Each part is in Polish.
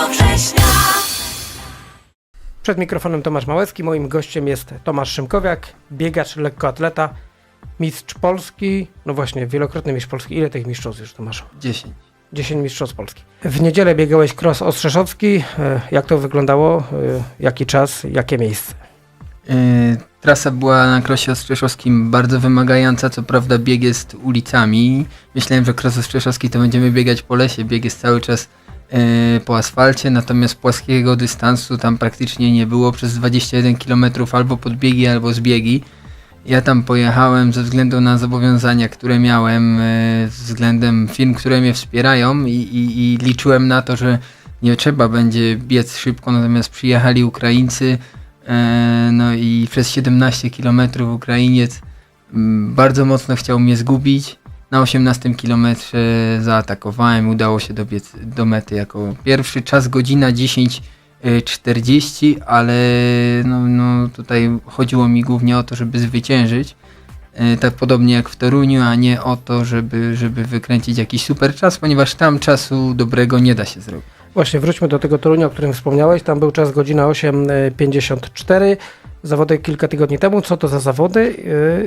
Radio Września. Przed mikrofonem Tomasz Małecki. Moim gościem jest Tomasz Szymkowiak, biegacz, lekkoatleta, mistrz Polski. No właśnie, wielokrotny mistrz Polski. Ile tych mistrzostw już, Tomaszu? 10. 10 mistrzostw Polski. W niedzielę biegałeś cross Ostrzeszowski. E, Jak to wyglądało? E, Jaki czas? Jakie miejsce? Yy, trasa była na krosie ostrzeszowskim bardzo wymagająca, co prawda bieg jest ulicami. Myślałem, że kros ostrzeszowski to będziemy biegać po lesie, bieg jest cały czas po asfalcie, natomiast płaskiego dystansu tam praktycznie nie było przez 21 km albo podbiegi, albo zbiegi. Ja tam pojechałem ze względu na zobowiązania, które miałem, yy, względem firm, które mnie wspierają i, i, i liczyłem na to, że nie trzeba będzie biec szybko, natomiast przyjechali Ukraińcy, E, No i przez 17 km Ukrainiec mm, bardzo mocno chciał mnie zgubić. Na 18 km zaatakowałem, udało się dobiec do mety jako pierwszy. Czas godzina 10.40, ale no, no tutaj chodziło mi głównie o to, żeby zwyciężyć. E, Tak podobnie jak w Toruniu, a nie o to, żeby, żeby wykręcić jakiś super czas, ponieważ tam czasu dobrego nie da się zrobić. Właśnie, wróćmy do tego Torunia, o którym wspomniałeś. Tam był czas godzina 8.54. Zawody kilka tygodni temu. Co to za zawody?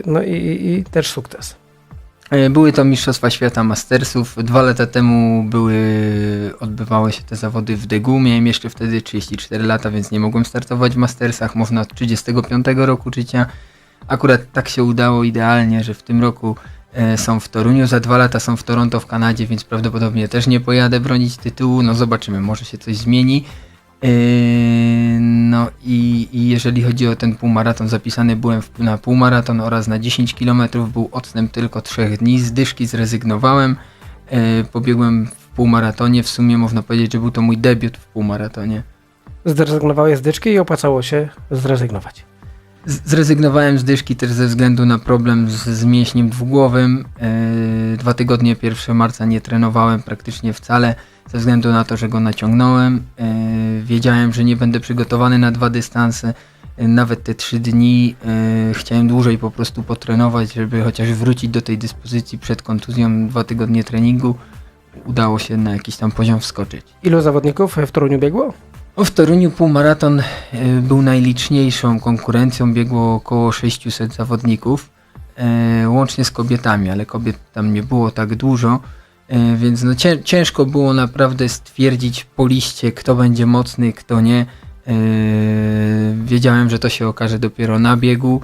E, No i, i, i też sukces. E, Były to Mistrzostwa Świata Mastersów. Dwa lata temu były, odbywały się te zawody w Degu. Miałem jeszcze wtedy 34 lata, więc nie mogłem startować w Mastersach. Można od 35 roku życia. Akurat tak się udało idealnie, że w tym roku e, są w Toruniu, za dwa lata są w Toronto w Kanadzie, więc prawdopodobnie też nie pojadę bronić tytułu. No zobaczymy, może się coś zmieni. E, No i, i jeżeli chodzi o ten półmaraton, zapisany byłem na półmaraton oraz na 10 km, był odstęp tylko 3 dni, z dyszki zrezygnowałem, e, pobiegłem w półmaratonie, w sumie można powiedzieć, że był to mój debiut w półmaratonie. Zrezygnowałeś z dyczki i opłacało się zrezygnować. Zrezygnowałem z dyszki też ze względu na problem z, z mięśniem dwugłowym. E, dwa tygodnie 1 marca nie trenowałem praktycznie wcale, ze względu na to, że go naciągnąłem. E, wiedziałem, że nie będę przygotowany na dwa dystanse. E, nawet te trzy dni chciałem dłużej po prostu potrenować, żeby chociaż wrócić do tej dyspozycji przed kontuzją. Dwa tygodnie treningu udało się na jakiś tam poziom wskoczyć. Ilu zawodników w Toruniu biegło? W Toruniu półmaraton e, był najliczniejszą konkurencją, biegło około 600 zawodników, e, łącznie z kobietami, ale kobiet tam nie było tak dużo, e, więc no cię, ciężko było naprawdę stwierdzić po liście, kto będzie mocny, kto nie. Wiedziałem, że to się okaże dopiero na biegu.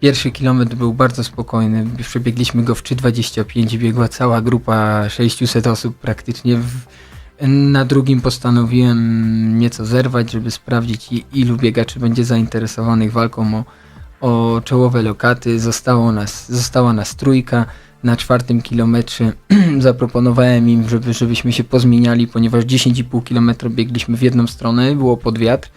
Pierwszy kilometr był bardzo spokojny, przebiegliśmy go w 3.25, biegła cała grupa 600 osób praktycznie w, na drugim postanowiłem nieco zerwać, żeby sprawdzić ilu biegaczy będzie zainteresowanych walką o, o czołowe lokaty. Zostało nas, została nas trójka. Na czwartym kilometrze zaproponowałem im, żeby, żebyśmy się pozmieniali, ponieważ 10,5 km biegliśmy w jedną stronę, było pod wiatr.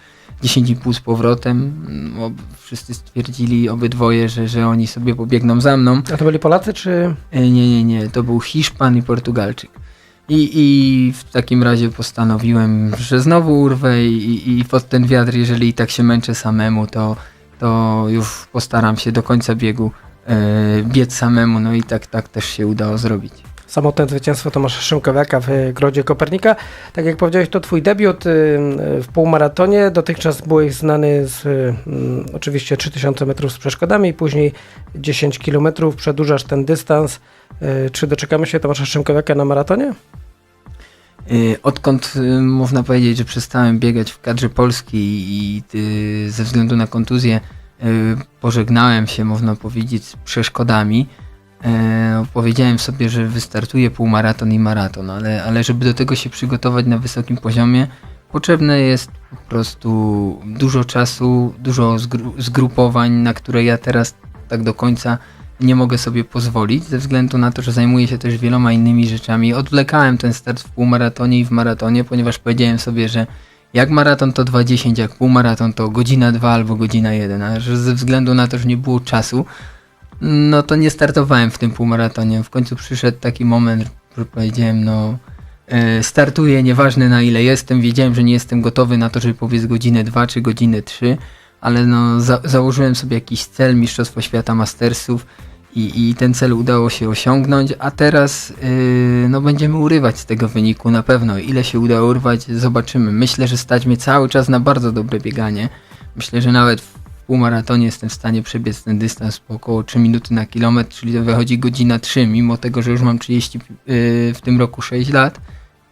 10,5 z powrotem. Ob, wszyscy stwierdzili obydwoje, że, że oni sobie pobiegną za mną. A to byli Polacy czy... E, Nie, nie, nie, to był Hiszpan i Portugalczyk. I, I w takim razie postanowiłem, że znowu urwę i, i pod ten wiatr, jeżeli i tak się męczę samemu, to, to już postaram się do końca biegu e, biec samemu, no i tak, tak też się udało zrobić. Samotne zwycięstwo Tomasza Szymkowiaka w y, Grodzie Kopernika. Tak jak powiedziałeś, to twój debiut y, y, w półmaratonie. Dotychczas byłeś znany z y, mm, oczywiście 3000 metrów z przeszkodami, później 10 km. Przedłużasz ten dystans. Czy doczekamy się Tomasza Szymkowiaka na maratonie? Odkąd można powiedzieć, że przestałem biegać w kadrze Polski i ze względu na kontuzję pożegnałem się, można powiedzieć, z przeszkodami, e, powiedziałem sobie, że wystartuję półmaraton i maraton, ale, ale żeby do tego się przygotować na wysokim poziomie, potrzebne jest po prostu dużo czasu, dużo zgru- zgrupowań, na które ja teraz tak do końca nie mogę sobie pozwolić, ze względu na to, że zajmuję się też wieloma innymi rzeczami. Odwlekałem ten start w półmaratonie i w maratonie, ponieważ powiedziałem sobie, że jak maraton to 2.10, jak półmaraton to godzina 2 albo godzina 1, a że ze względu na to, że nie było czasu, no to nie startowałem w tym półmaratonie. W końcu przyszedł taki moment, że powiedziałem, no e, startuję, nieważne na ile jestem, wiedziałem, że nie jestem gotowy na to, żeby powiedz godzinę 2 czy godzinę 3, ale no za założyłem sobie jakiś cel Mistrzostwo Świata Mastersów i, i ten cel udało się osiągnąć, a teraz yy, no będziemy urywać z tego wyniku na pewno. Ile się uda urwać, zobaczymy. Myślę, że stać mnie cały czas na bardzo dobre bieganie. Myślę, że nawet w półmaratonie jestem w stanie przebiec ten dystans po około 3 minuty na kilometr, czyli to wychodzi godzina 3, mimo tego, że już mam 30 yy, w tym roku 6 lat.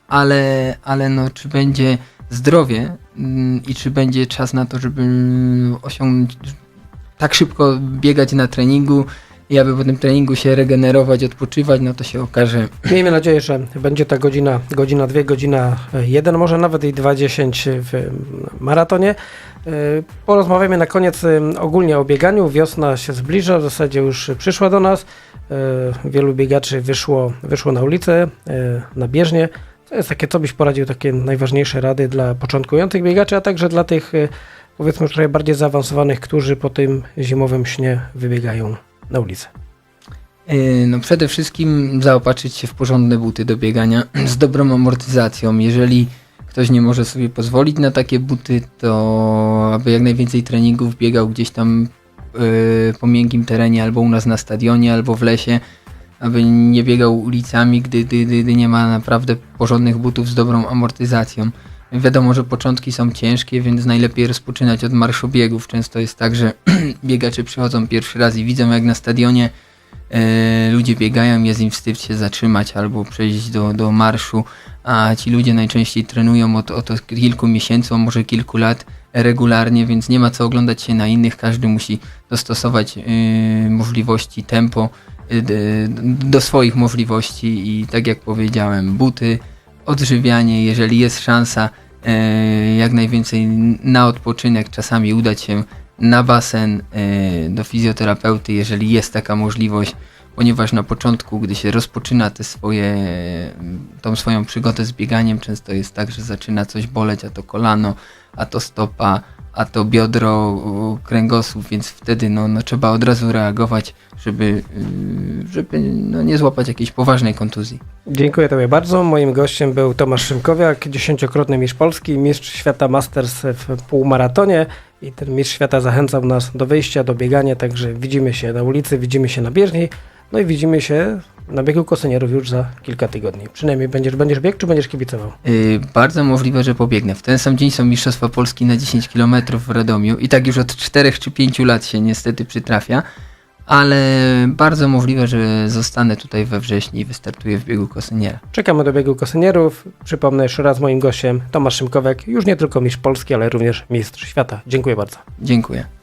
Ale, ale no, czy będzie zdrowie mm, i czy będzie czas na to, żeby osiągnąć tak szybko biegać na treningu i aby po tym treningu się regenerować, odpoczywać, no to się okaże. Miejmy nadzieję, że będzie ta godzina, godzina 2, godzina 1, może nawet i 2.10 w maratonie. E, Porozmawiamy na koniec e, ogólnie o bieganiu. Wiosna się zbliża, w zasadzie już przyszła do nas. E, Wielu biegaczy wyszło, wyszło na ulicę, na bieżnię. To jest takie, co byś poradził, takie najważniejsze rady dla początkujących biegaczy, a także dla tych, powiedzmy, trochę bardziej zaawansowanych, którzy po tym zimowym śnie wybiegają na ulicę. No przede wszystkim zaopatrzyć się w porządne buty do biegania z dobrą amortyzacją. Jeżeli ktoś nie może sobie pozwolić na takie buty, to aby jak najwięcej treningów biegał gdzieś tam yy, po miękkim terenie, albo u nas na stadionie, albo w lesie, aby nie biegał ulicami, gdy, gdy, gdy nie ma naprawdę porządnych butów z dobrą amortyzacją. Wiadomo, że początki są ciężkie, więc najlepiej rozpoczynać od marszobiegów. Często jest tak, że biegacze przychodzą pierwszy raz i widzą jak na stadionie ludzie biegają, jest im wstyd się zatrzymać albo przejść do, do marszu, a ci ludzie najczęściej trenują od, od kilku miesięcy, a może kilku lat regularnie, więc nie ma co oglądać się na innych, każdy musi dostosować e, możliwości, tempo e, d- do swoich możliwości i tak jak powiedziałem, buty, odżywianie, jeżeli jest szansa e, jak najwięcej na odpoczynek, czasami udać się na basen e, do fizjoterapeuty, jeżeli jest taka możliwość, ponieważ na początku, gdy się rozpoczyna te swoje, tą swoją przygodę z bieganiem, często jest tak, że zaczyna coś boleć, a to kolano, a to stopa, a to biodro, kręgosłup, więc wtedy no, no, trzeba od razu reagować, żeby, y, żeby no, nie złapać jakiejś poważnej kontuzji. Dziękuję Tobie bardzo. Moim gościem był Tomasz Szymkowiak, dziesięciokrotny mistrz Polski, mistrz świata Masters w półmaratonie i ten mistrz świata zachęcał nas do wyjścia, do biegania, także widzimy się na ulicy, widzimy się na bieżni, no i widzimy się na biegu kosynierów już za kilka tygodni. Przynajmniej będziesz, będziesz biegł, czy będziesz kibicował? Yy, bardzo możliwe, że pobiegnę. W ten sam dzień są Mistrzostwa Polski na 10 km w Radomiu i tak już od 4 czy 5 lat się niestety przytrafia, ale bardzo możliwe, że zostanę tutaj we wrześniu i wystartuję w biegu kosyniera. Czekamy do biegu kosynierów. Przypomnę jeszcze raz moim gościem Tomasz Szymkowiak, już nie tylko mistrz Polski, ale również mistrz świata. Dziękuję bardzo. Dziękuję.